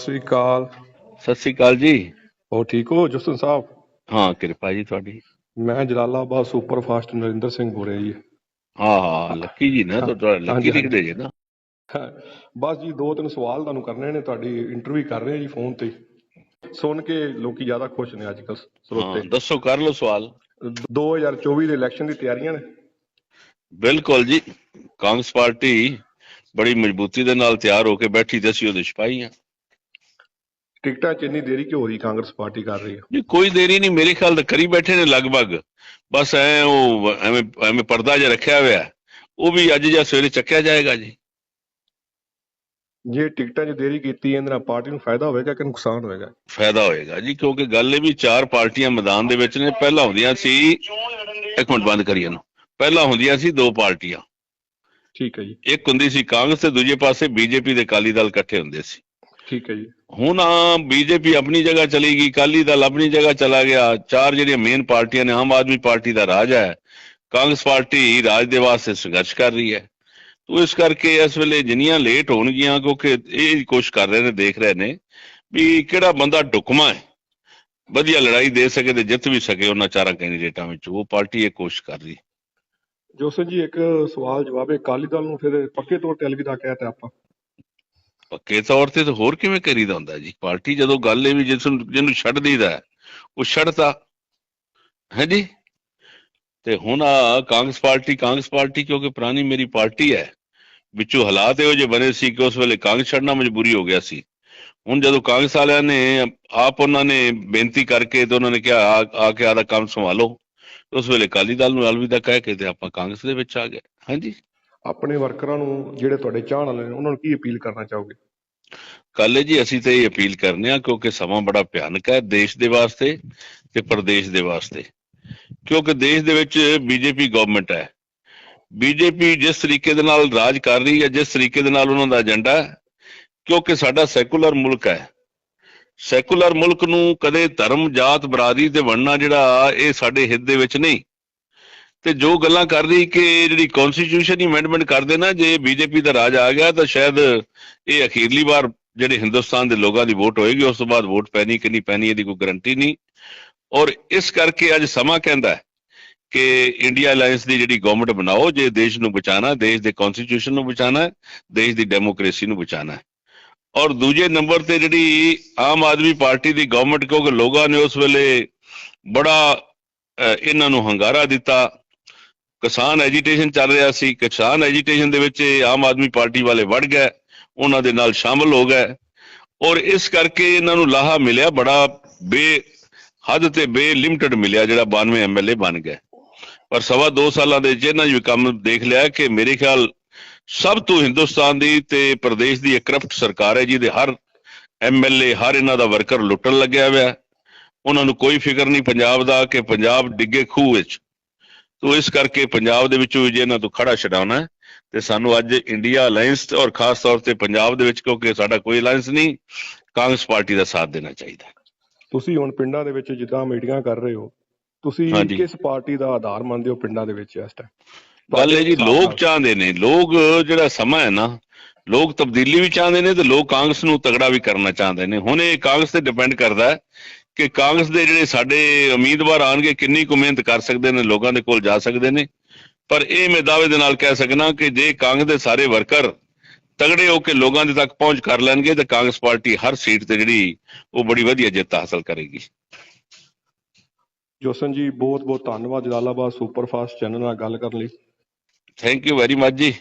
ਸ੍ਰੀ ਅਕਾਲ। ਸਤਿ ਸ੍ਰੀ ਅਕਾਲ ਜੀ। ਹੋ ਠੀਕ ਹੋ ਜਸਨ ਸਾਹਿਬ? ਹਾਂ ਕਿਰਪਾ ਜੀ ਤੁਹਾਡੀ। ਮੈਂ ਜਲਾਲਾਬਾਦ ਸੁਪਰ ਫਾਸਟ ਨਰਿੰਦਰ ਸਿੰਘ ਬੋਲ ਰਿਹਾ ਜੀ। ਹਾਂ ਹਾਂ ਲੱਕੀ ਜੀ ਨਾ ਤੁਹਾਡਾ ਲੱਕੀ ਲਿਖਦੇ ਜੇ ਨਾ। ਬਸ ਜੀ ਦੋ ਤਿੰਨ ਸਵਾਲ ਤੁਹਾਨੂੰ ਕਰਨੇ ਨੇ ਤੁਹਾਡੀ ਇੰਟਰਵਿਊ ਕਰ ਰਹੇ ਜੀ ਫੋਨ ਤੇ। ਸੁਣ ਕੇ ਲੋਕੀ ਜ਼ਿਆਦਾ ਖੁਸ਼ ਨੇ ਅੱਜ ਕੱਲ੍ਹ ਹਾਂ ਸਰੋਤੇ ਦੱਸੋ ਕਰ ਲਓ ਸਵਾਲ। 2024 ਦੇ ਇਲੈਕਸ਼ਨ ਦੀ ਤਿਆਰੀਆਂ ਨੇ। ਬਿਲਕੁਲ ਜੀ ਕਾਂਗਰਸ ਪਾਰਟੀ ਬੜੀ ਮਜ਼ਬੂਤੀ ਦੇ ਨਾਲ ਤਿਆਰ ਹੋ ਕੇ ਬੈਠੀ ਤੇ ਅਸੀਂ ਉਹਦੇ ਸਿਪਾਹੀ ਹਾਂ ਟਿਕਟਾਂ 'ਚ ਇੰਨੀ ਦੇਰੀ ਕਿਉਂ ਹੋ ਰਹੀ ਕਾਂਗਰਸ ਪਾਰਟੀ ਕਰ ਰਹੀ ਹੈ? ਜੀ ਕੋਈ ਦੇਰੀ ਨਹੀਂ ਮੇਰੇ ਖਿਆਲ ਤਾਂ ਕਰੀ ਬੈਠੇ ਨੇ ਲਗਭਗ। ਬਸ ਐ ਉਹ ਐਵੇਂ ਐਵੇਂ ਪਰਦਾ ਜਿਹਾ ਰੱਖਿਆ ਹੋਇਆ। ਉਹ ਵੀ ਅੱਜ ਜਾਂ ਸਵੇਰੇ ਚੱਕਿਆ ਜਾਏਗਾ ਜੀ। ਜੇ ਟਿਕਟਾਂ 'ਚ ਦੇਰੀ ਕੀਤੀ ਇਹਦੇ ਨਾਲ ਪਾਰਟੀ ਨੂੰ ਫਾਇਦਾ ਹੋਵੇਗਾ ਕਿ ਨੁਕਸਾਨ ਹੋਵੇਗਾ? ਫਾਇਦਾ ਹੋਏਗਾ ਜੀ ਕਿਉਂਕਿ ਗੱਲ ਇਹ ਵੀ ਚਾਰ ਪਾਰਟੀਆਂ ਮੈਦਾਨ ਦੇ ਵਿੱਚ ਨੇ। ਪਹਿਲਾਂ ਹੁੰਦੀਆਂ ਸੀ ਇੱਕ ਮਿੰਟ ਬੰਦ ਕਰੀਏ ਨੂੰ ਪਹਿਲਾਂ ਹੁੰਦੀਆਂ ਸੀ ਦੋ ਪਾਰਟੀਆਂ। ਠੀਕ ਹੈ ਜੀ। ਇੱਕ ਹੁੰਦੀ ਸੀ ਕਾਂਗਰਸ ਤੇ ਦੂਜੇ ਪਾਸੇ ਬੀਜੇਪੀ ਤੇ ਅਕਾਲੀ ਦਲ ਇਕੱਠੇ ਹੁੰਦੇ ਸੀ। ਠੀਕ ਹੈ ਜੀ। ਹੁਣ ਬੀਜੇਪੀ ਆਪਣੀ ਜਗ੍ਹਾ ਚਲੀ ਗਈ ਅਕਾਲੀ ਦਲ ਆਪਣੀ ਜਗ੍ਹਾ ਚਲਾ ਗਿਆ। ਚਾਰ ਜਿਹੜੀਆਂ ਮੇਨ ਪਾਰਟੀਆਂ ਨੇ ਆਮ ਆਦਮੀ ਪਾਰਟੀ ਦਾ ਰਾਜ ਹੈ। ਕਾਂਗਰਸ ਪਾਰਟੀ ਰਾਜ ਦੇ ਵਾਸਤੇ ਸੰਘਰਸ਼ ਕਰ ਰਹੀ ਹੈ। ਤੋ ਇਸ ਕਰਕੇ ਇਸ ਵੇਲੇ ਜਿੰਨੀਆਂ ਲੇਟ ਹੋਣਗੀਆਂ ਕਿਉਂਕਿ ਇਹ ਕੋਸ਼ਿਸ਼ ਕਰ ਰਹੇ ਨੇ ਦੇਖ ਰਹੇ ਨੇ ਵੀ ਕਿਹੜਾ ਬੰਦਾ ਢੁਕਮਾ ਹੈ। ਵਧੀਆ ਲੜਾਈ ਦੇ ਸਕੇ ਤੇ ਜਿੱਤ ਵੀ ਸਕੇ ਉਹਨਾਂ ਚਾਰਾਂ ਕੈਂਡੀਡੇਟਾਂ ਵਿੱਚ। ਉਹ ਪਾਰਟੀ ਇਹ ਕੋਸ਼ਿਸ਼ ਕਰ ਰਹੀ ਜੋਸਨ ਜੀ ਇੱਕ ਸਵਾਲ ਜਵਾਬ ਹੈ। ਅਕਾਲੀ ਦਲ ਨੂੰ ਫਿਰ ਪੱਕੇ ਤੌਰ ਤੇ ਅਲਵਿਦਾ ਕਹਿਤਾ ਆਪਾਂ। ਪੱਕੇ ਤੌਰ ਤੇ ਤਾਂ ਹੋਰ ਕਿਵੇਂ ਕਰੀਦਾ ਹੁੰਦਾ ਜੀ? ਪਾਰਟੀ ਜਦੋਂ ਗੱਲ ਇਹ ਵੀ ਜਿਸ ਨੂੰ ਜਿਹਨੂੰ ਛੱਡ ਦਈਦਾ ਉਹ ਛੱਡਤਾ। ਹੈ ਜੀ? ਤੇ ਹੁਣ ਆ ਕਾਂਗਰਸ ਪਾਰਟੀ ਕਾਂਗਰਸ ਪਾਰਟੀ ਕਿਉਂਕਿ ਪੁਰਾਣੀ ਮੇਰੀ ਪਾਰਟੀ ਹੈ, ਵਿੱਚੋਂ ਹਾਲਾਤ ਇਹੋ ਜਿਹੇ ਬਣੇ ਸੀ ਕਿ ਉਸ ਵੇਲੇ ਕਾਂਗਰਸ ਛੱਡਣਾ ਮਜਬੂਰੀ ਹੋ ਗਿਆ ਸੀ। ਹੁਣ ਜਦੋਂ ਕਾਂਗਰਸ ਵਾਲਿਆਂ ਨੇ ਆਪ ਉਹਨਾਂ ਨੇ ਬੇਨਤੀ ਕਰਕੇ ਤੇ ਉਹਨਾਂ ਨੇ ਕਿਹਾ, ਆ ਆ ਕੇ ਆਦਾ ਕੰਮ ਸੰਭਾਲੋ, ਉਸ ਵੇਲੇ ਅਕਾਲੀ ਦਲ ਨੂੰ ਅਲਵਿਦਾ ਕਹਿ ਕੇ ਤੇ ਆਪਾਂ ਕਾਂਗਰਸ ਦੇ ਵਿੱਚ ਆ ਗਏ। ਹਾਂਜੀ ਆਪਣੇ ਵਰਕਰਾਂ ਨੂੰ ਜਿਹੜੇ ਤੁਹਾਡੇ ਚਾਹਣ ਵਾਲੇ ਨੇ, ਉਹਨਾਂ ਨੂੰ ਕੀ ਅਪੀਲ ਕਰਨਾ ਚਾਹੋਗੇ? ਕੱਲ ਜੀ ਅਸੀਂ ਤੇ ਇਹ ਅਪੀਲ ਕਰਨੇ ਆ ਕਿਉਂਕਿ ਸਮਾਂ ਬੜਾ ਭਿਆਨਕ ਹੈ ਦੇਸ਼ ਦੇ ਵਾਸਤੇ ਤੇ ਪ੍ਰਦੇਸ਼ ਦੇ ਵਾਸਤੇ। ਕਿਉਂਕਿ ਦੇਸ਼ ਦੇ ਵਿੱਚ ਬੀਜੇਪੀ ਗਵਰਨਮੈਂਟ ਹੈ। ਬੀਜੇਪੀ ਜਿਸ ਤਰੀਕੇ ਦੇ ਨਾਲ ਰਾਜ ਕਰ ਰਹੀ ਹੈ, ਜਿਸ ਤਰੀਕੇ ਦੇ ਨਾਲ ਉਹਨਾਂ ਦਾ ਏਜੰਡਾ ਕਿਉਂਕਿ ਸਾਡਾ ਸੈਕੂਲਰ ਮੁਲਕ ਹੈ। ਸੈਕੂਲਰ ਮੁਲਕ ਨੂੰ ਕਦੇ ਧਰਮ, ਜਾਤ ਬਰਾਦਰੀ ਤੇ ਵੰਡਣਾ ਜਿਹੜਾ ਇਹ ਸਾਡੇ ਹਿੱਤ ਦੇ ਵਿੱਚ ਨਹੀਂ। ਤੇ ਜੋ ਗੱਲਾਂ ਕਰ ਰਹੀ ਕਿ ਜਿਹੜੀ ਕਨਸਟੀਟਿਊਸ਼ਨ ਅਮੈਂਡਮੈਂਟ ਕਰ ਦੇਣਾ ਜੇ ਬੀਜੇਪੀ ਦਾ ਰਾਜ ਆ ਗਿਆ, ਤਾਂ ਸ਼ਾਇਦ ਇਹ ਅਖੀਰਲੀ ਵਾਰ ਜਿਹੜੇ ਹਿੰਦੁਸਤਾਨ ਦੇ ਲੋਕਾਂ ਦੀ ਵੋਟ ਹੋਏਗੀ, ਉਸ ਤੋਂ ਬਾਅਦ ਵੋਟ ਪੈਣੀ ਕਿ ਨਹੀਂ ਪੈਣੀ, ਇਹਦੀ ਕੋਈ ਗਾਰੰਟੀ ਨਹੀਂ। ਔਰ ਇਸ ਕਰਕੇ ਅੱਜ ਸਮਾਂ ਕਹਿੰਦਾ ਹੈ ਕਿ ਇੰਡੀਆ ਅਲਾਈਅੰਸ ਦੀ ਜਿਹੜੀ ਗਵਰਨਮੈਂਟ ਬਣਾਓ, ਜੇ ਦੇਸ਼ ਨੂੰ ਬਚਾਣਾ ਦੇਸ਼ ਦੇ ਕਨਸਟੀਟਿਊਸ਼ਨ ਨੂੰ ਬਚਾਣਾ ਹੈ ਦੇਸ਼ ਦੀ ਡੈਮੋਕ੍ਰੇਸੀ ਨੂੰ ਬਚਾਣਾ ਹੈ। ਔਰ ਦੂਜੇ ਨੰਬਰ ਤੇ ਜਿਹੜੀ ਆਮ ਆਦਮੀ ਪਾਰਟੀ ਦੀ ਗਵਰਨਮੈਂਟ ਕਿਉਂਕਿ ਲੋਕਾਂ ਨੇ ਉਸ ਵੇਲੇ ਬੜਾ ਇਹਨਾਂ ਨੂੰ ਹੰਗਾਰਾ ਦਿੱਤਾ ਕਿਸਾਨ ਐਜੀਟੇਸ਼ਨ ਚੱਲ ਰਿਹਾ ਸੀ, ਕਿਸਾਨ ਐਜੀਟੇਸ਼ਨ ਦੇ ਵਿੱਚ ਇਹ ਆਮ ਆਦਮੀ ਪਾਰਟੀ ਵਾਲੇ ਵੜ ਗਏ, ਉਹਨਾਂ ਦੇ ਨਾਲ ਸ਼ਾਮਲ ਹੋ ਗਏ। ਔਰ ਇਸ ਕਰਕੇ ਇਹਨਾਂ ਨੂੰ ਲਾਹਾ ਮਿਲਿਆ, ਬੜਾ ਬੇ ਹੱਦ ਤੇ ਬੇ ਲਿਮਟਿਡ ਮਿਲਿਆ, ਜਿਹੜਾ 92 ਐਮਐਲਏ ਬਣ ਗਏ ਪਰ ਸਵਾ ਦੋ ਸਾਲਾਂ ਦੇ ਜਿਹਨਾਂ ਵੀ ਕੰਮ ਦੇਖ ਲਿਆ ਕਿ ਮੇਰੇ ਖਿਆਲ ਸਭ ਤੋਂ ਹਿੰਦੁਸਤਾਨ ਦੀ ਤੇ ਪ੍ਰਦੇਸ਼ ਦੀ ਇੱਕ ਕਰਪਟ ਸਰਕਾਰ ਹੈ, ਜਿਹਦੇ ਹਰ ਐਮਐਲਏ ਹਰ ਇਹਨਾਂ ਦਾ ਵਰਕਰ ਲੁੱਟਣ ਲੱਗਿਆ ਹੋਇਆ। ਉਹਨਾਂ ਨੂੰ ਕੋਈ ਫਿਕਰ ਨਹੀਂ, ਪੰਜਾਬ ਦਾ, ਕਿ ਪੰਜਾਬ ਡਿੱਗੇ ਖੂਹ ਵਿੱਚ ਤੋ ਇਸ ਕਰਕੇ ਪੰਜਾਬ ਦੇ ਵਿੱਚੋਂ ਵੀ ਜੇ ਇਹਨਾਂ ਤੋਂ ਖੜਾ ਛਡਾਉਣਾ ਤੇ ਸਾਨੂੰ ਅੱਜ ਇੰਡੀਆ ਅਲਾਈਅੰਸ ਔਰ ਖਾਸ ਤੌਰ ਤੇ ਪੰਜਾਬ ਦੇ ਵਿੱਚ ਕਿਉਂਕਿ ਸਾਡਾ ਕੋਈ ਅਲਾਈਅੰਸ ਨਹੀਂ ਕਾਂਗਰਸ ਪਾਰਟੀ ਦਾ ਸਾਥ ਦੇਣਾ ਚਾਹੀਦਾ। ਤੁਸੀਂ ਹੁਣ ਪਿੰਡਾਂ ਦੇ ਵਿੱਚ ਜਿੱਦਾਂ ਮੀਟਿੰਗਾਂ ਕਰ ਰਹੇ ਹੋ ਤੁਸੀਂ। ਕਿਸ ਪਾਰਟੀ ਦਾ ਆਧਾਰ ਮੰਨਦੇ ਹੋ ਪਿੰਡਾਂ ਦੇ ਵਿੱਚ ਇਸ ਟਾਈਮ ਗੱਲ ਹੈ ਜੀ ਲੋਕ ਚਾਹੁੰਦੇ ਨੇ ਲੋਕ ਜਿਹੜਾ ਸਮਾਂ ਹੈ ਨਾ ਲੋਕ ਤਬਦੀਲੀ ਵੀ ਚਾਹੁੰਦੇ ਨੇ ਤੇ ਲੋਕ ਕਾਂਗਰਸ ਨੂੰ ਤਗੜਾ ਵੀ ਕਰਨਾ ਚਾਹੁੰਦੇ ਨੇ ਹੁਣ ਇਹ ਕਾਂਗਰਸ ਤੇ ਡਿਪੈਂਡ ਕਰਦਾ ਹੈ ਕਿ ਕਾਂਗਰਸ ਦੇ ਜਿਹੜੇ ਸਾਡੇ ਉਮੀਦਵਾਰ ਆਣਗੇ ਕਿੰਨੀ ਕੁ ਮਿਹਨਤ ਕਰ ਸਕਦੇ ਨੇ ਲੋਕਾਂ ਦੇ ਕੋਲ ਜਾ ਸਕਦੇ ਨੇ। ਪਰ ਇਹ ਮੈਂ ਦਾਅਵੇ ਦੇ ਨਾਲ ਕਹਿ ਸਕਣਾ ਕਿ ਜੇ ਕਾਂਗਰਸ ਦੇ ਸਾਰੇ ਵਰਕਰ ਤਗੜੇ ਹੋ ਕੇ ਲੋਕਾਂ ਦੇ ਤੱਕ ਪਹੁੰਚ ਕਰ ਲੈਣਗੇ ਤਾਂ ਕਾਂਗਰਸ ਪਾਰਟੀ ਹਰ ਸੀਟ ਤੇ ਜਿਹੜੀ ਉਹ ਬੜੀ ਵਧੀਆ ਜਿੱਤ ਹਾਸਲ ਕਰੇਗੀ। ਜੋਸਨ ਜੀ ਬਹੁਤ ਬਹੁਤ ਧੰਨਵਾਦ। ਜਲਾਲਾਬਾਦ ਸੁਪਰ ਫਾਸਟ ਚੈਨਲ ਨਾਲ ਗੱਲ ਕਰਨ ਲਈ। ਥੈਂਕ ਯੂ ਵੈਰੀ ਮਚ ਜੀ।